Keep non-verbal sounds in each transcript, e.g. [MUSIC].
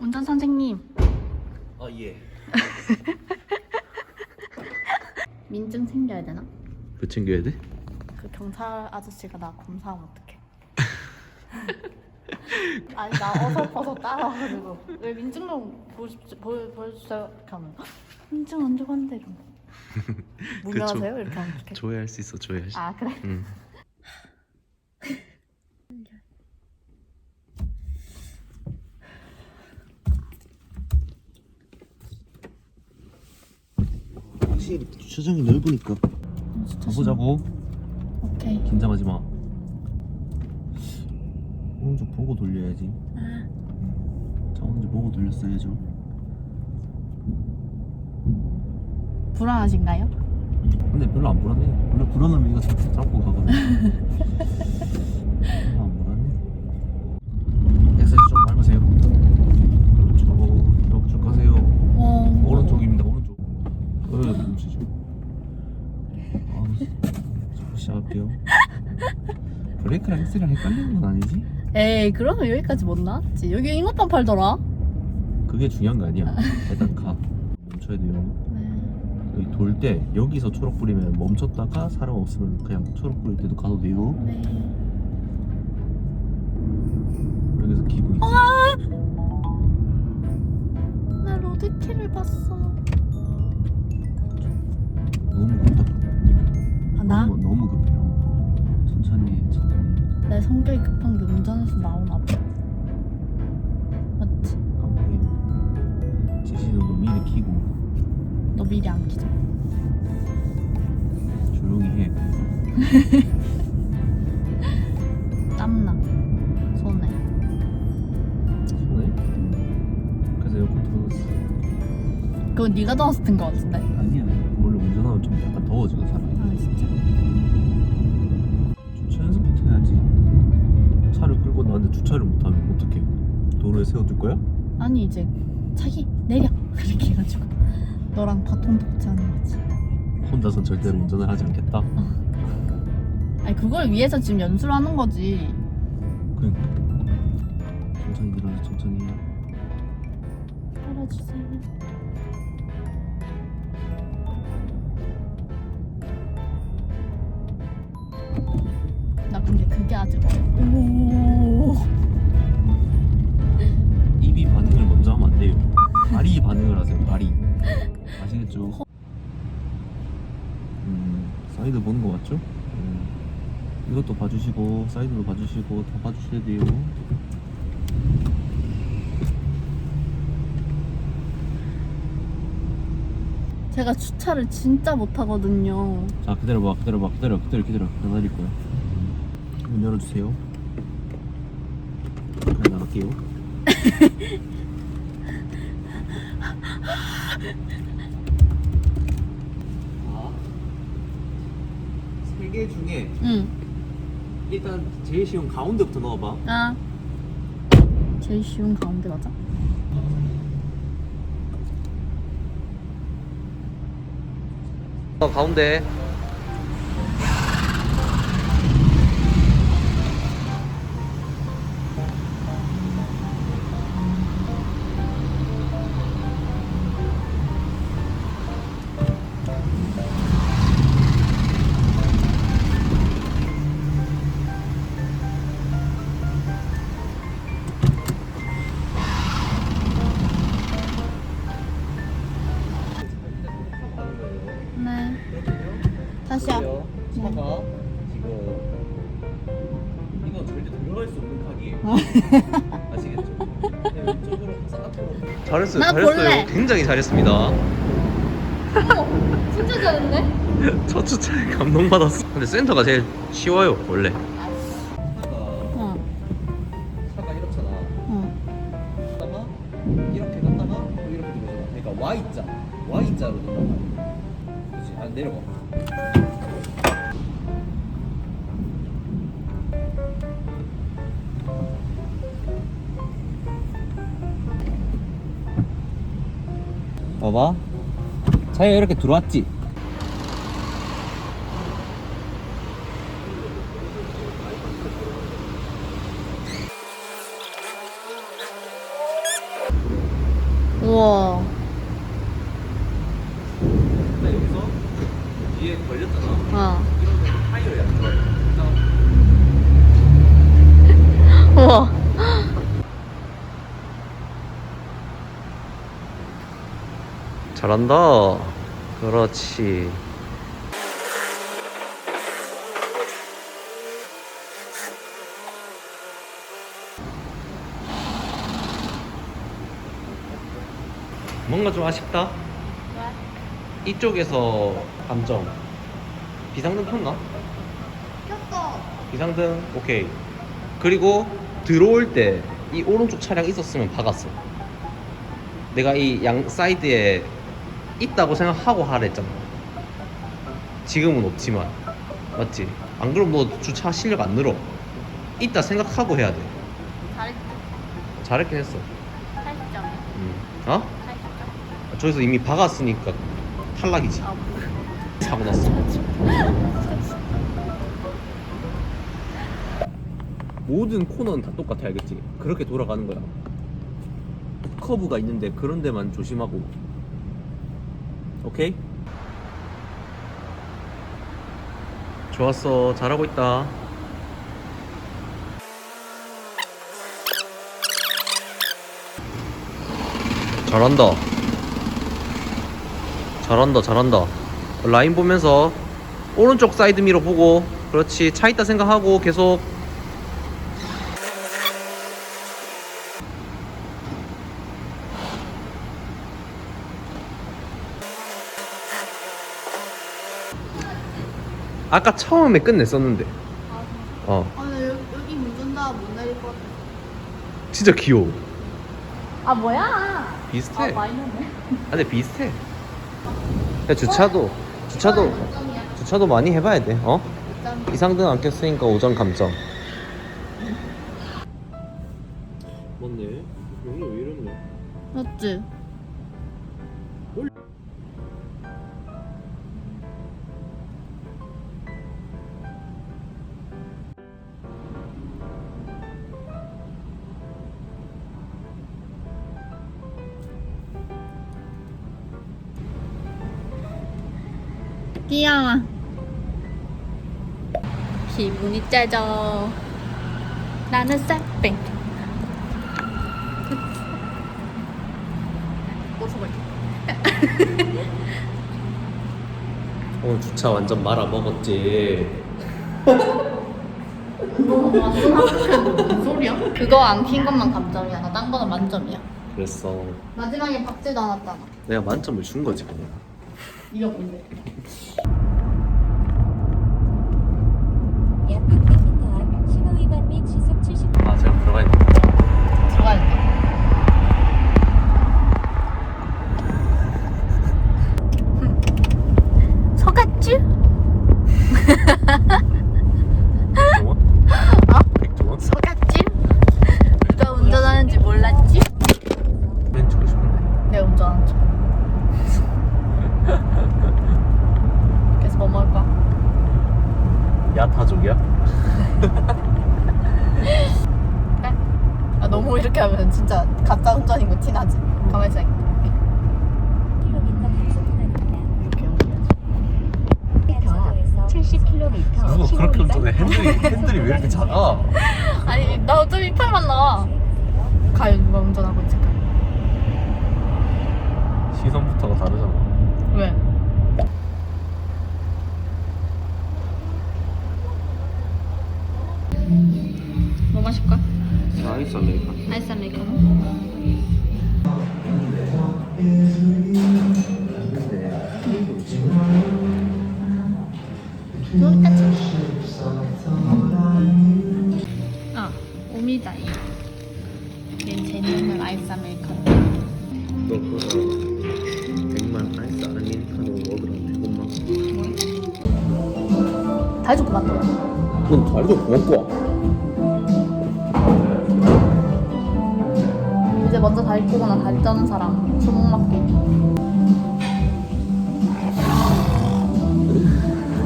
운전 선생님 아 예. [LAUGHS] 민증 챙겨야 되나? 그 챙겨야 돼? 그 경찰 아저씨가 나 검사하면 어떡해 [LAUGHS] 아니 나 어설퍼서 따라와가지고 왜 민증 좀 보여주세요, 보여, 보여주세요 이렇게 하면 민증 안 줘봤는데 이러면 [LAUGHS] 무면하세요? 이렇게 하면 어떡해 조회할 수 있어 조회할 수. 아 그래? 응. 확실히 주차장이 넓으니까. 가보자고. 오케이. 긴장하지 마. 오른쪽 보고 돌려야지. 아. 차 오른쪽 보고 돌렸어야죠. 불안하신가요? 근데 별로 안 불안해. 원래 불안하면 이거 잡- 잡고 가거든 [LAUGHS] 별로 안 불안해 엑셀 좀 밟으세요 그렇죠 쭉쭉 가세요 와 오른쪽입니다 오른쪽 어 멈추죠 아 시작할게요? 브레이크랑 엑셀이랑 헷갈리는 건 아니지? 에이 그러면 여기까지 못 나왔지. 여기 잉어빵 팔더라. 그게 중요한 거 아니야. 일단 가. 멈춰야 돼요. 네. 여기 돌 때 여기서 초록 뿌리면 멈췄다가 사람 없으면 그냥 초록 뿌릴 때도 가도 돼요. 네. 여기서 기분이 나 로드킬을 봤어. 너무 내 성격이 급한 게 운전해서 나오나 봐. 맞지? 깜빡이 지시등도 미리 켜고. 너 미리 안 키자. 조용히 해. [LAUGHS] 땀나. 손에. 손에? 그래서 에어컨 틀어놨어. 그건 네가 더워서 든거 같은데 세워둘 거야? 아니 이제 자기 내려! [LAUGHS] 이렇게 해가지고 너랑 바통 독치하는 거지. 혼자선 절대로 운전을 하지 않겠다? 아니 그걸 위해서 지금 연수를 하는 거지. 그러니까. 천천히 들어서 천천히. 알아주세요. 나 근데 그게 아직 어려워 오 먼저 하면 안 돼요. 발이 반응을 하세요 발이. 아시겠죠? 음, 사이드 보는 거 맞죠? 음, 이것도 봐주시고 사이드도 봐주시고 다 봐주셔야 돼요. 제가 주차를 진짜 못하거든요. 자 기다려봐 기다려봐 기다려 기다려 기다려. 기다릴 거야 문 열어주세요. 나갈게요 [LAUGHS] 세 개 중에 응. 일단 제일 쉬운 가운데부터 넣어봐. 아. 제일 쉬운 가운데 맞아? 어, 가운데 아시겠죠? 왼쪽으로 가서 앞으로. 잘했어요, 나 잘했어요. 볼래. 굉장히 잘했습니다. 진짜 잘했네 [LAUGHS] 첫 주차에 감동받았어. 근데 센터가 제일 쉬워요, 원래. 어, 차가 이렇잖아. 어. 갔다가 이렇게 갔다가 또 이렇게 들어오잖아. 그러니까 Y자, Y자로 된단 말이야. 그렇지? 아 내려가. 봐봐. 차가 이렇게 들어왔지. 우와. 근데 여기서 뒤에 걸렸잖아. 어. 안 들어가. [LAUGHS] 우와. 잘한다. 그렇지. 뭔가 좀 아쉽다. 이쪽에서 감정. 비상등 켰나? 켰어. 비상등 오케이. 그리고 들어올 때 이 오른쪽 차량 있었으면 박았어. 내가 이 양 사이드에 있다고 생각하고 하랬잖아. 지금은 없지만 맞지? 안 그럼 너 주차 실력 안 늘어. 있다 생각하고 해야 돼. 잘했어. 잘했긴 했어. 80점. 음. 어? 80점. 저기서 이미 박았으니까 탈락이지. 아, [LAUGHS] 사고 났어. 모든 코너는 다 똑같아 알겠지? 그렇게 돌아가는 거야. 커브가 있는데 그런 데만 조심하고. 오케이? 좋았어. 잘하고 있다. 잘한다. 잘한다, 잘한다. 라인 보면서 오른쪽 사이드 미러 보고, 그렇지. 차 있다 생각하고 계속. 아까 처음에 끝냈었는데. 어, 아, 나 여기, 여기 운전자 못 내릴 것 같아. 진짜 귀여워. 아, 뭐야? 비슷해. 아, 마이너네. 아, 근데 비슷해. 근데 주차도, 주차도, 점이야. 주차도 많이 해봐야 돼. 어? 점. 이상등 안 꼈으니까 오전 감점. 맞네. 여기 왜 이러냐? 맞지? 기분이 짜져. 나는 쌀뱅. [LAUGHS] 오늘 주차 완전 말아 먹었지. 무슨 소리야? 그거 안 킨 것만 감점이야. 나 딴 거는 만점이야. 그랬어. 마지막에 박지도 않았잖아. 내가 만점을 준 거지 그냥. 이거 뭔데? 약 600m 앞 신호 위반 및 시속 70. 아 제가 들어가 있는 들어가야겠다. 속았쥬? 백종원? 어? 백종원? 속았쥬? 누가 운전하는지 몰랐지? 맨 주고 싶은데. 내가 운전하는 척. 그래서 뭐 먹을 거야? 야타족이야? 그래? 아, 너무 이렇게 하면 진짜 가짜 운전인 거 티나지? 가만히 있어. km 단속 구간입니다. 이렇게 연기하지. 더 70km. 누가 그렇게 운전해? 핸들이 핸들이 왜 이렇게 작아? 아니, 나 어차피 이팔만 나와. 가요, 누가 운전하고 있을까? 시선부터가 다르잖아. 왜? 뭐 마실 거야? 아이스 아메리카노. 아이스 아메리카노? 100만. 다 해줬구나, 또. 넌 다리 좀 고맙고 와. 이제 먼저 다리 꼬거나 다리 떠는 사람 주먹 맞고.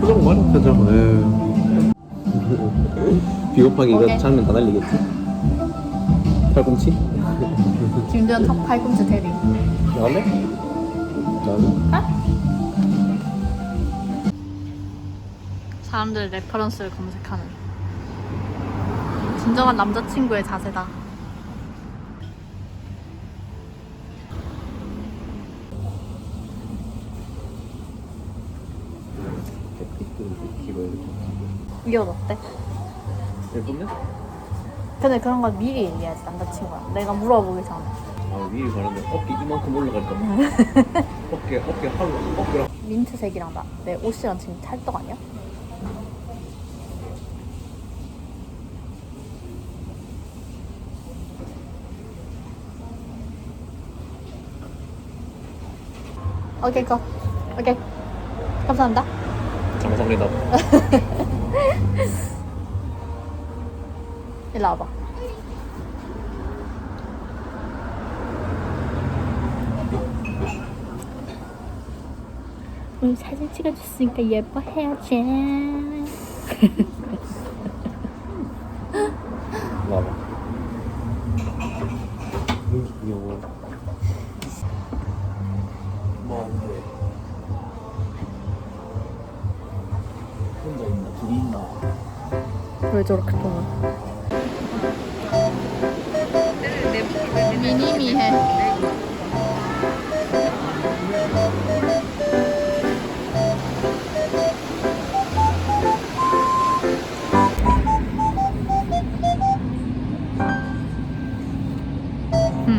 표정 말이 표정. 비겁하게 오케이. 이거 장면 다 날리겠지? 팔꿈치? 김도현 첫 팔꿈치 테리. 나갈래? 나갈래? 사람들 레퍼런스를 검색하는 진정한 남자친구의 자세다. 이게 어때? 예쁜데? 근데 그런 건 미리 얘기해야지 남자친구랑 내가 물어보기 전에 아 위에 가는데 어깨 이만큼 올라갈까 [LAUGHS] 어깨 어깨 하루 어깨랑 민트색이랑 나 내 옷이랑 지금 찰떡 아니야? 오케이 고. 오케이. 감사합니다. 감사합니다. [LAUGHS] 일로 와봐. 오늘 사진 찍어줬으니까 예뻐해야지 [LAUGHS] 왜 저렇게 통화? 미니미해. 음. 음.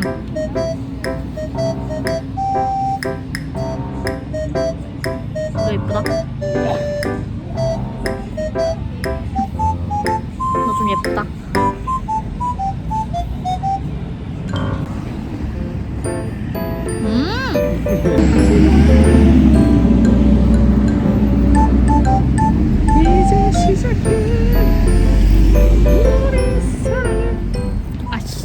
이쁘다. 좀 예쁘다.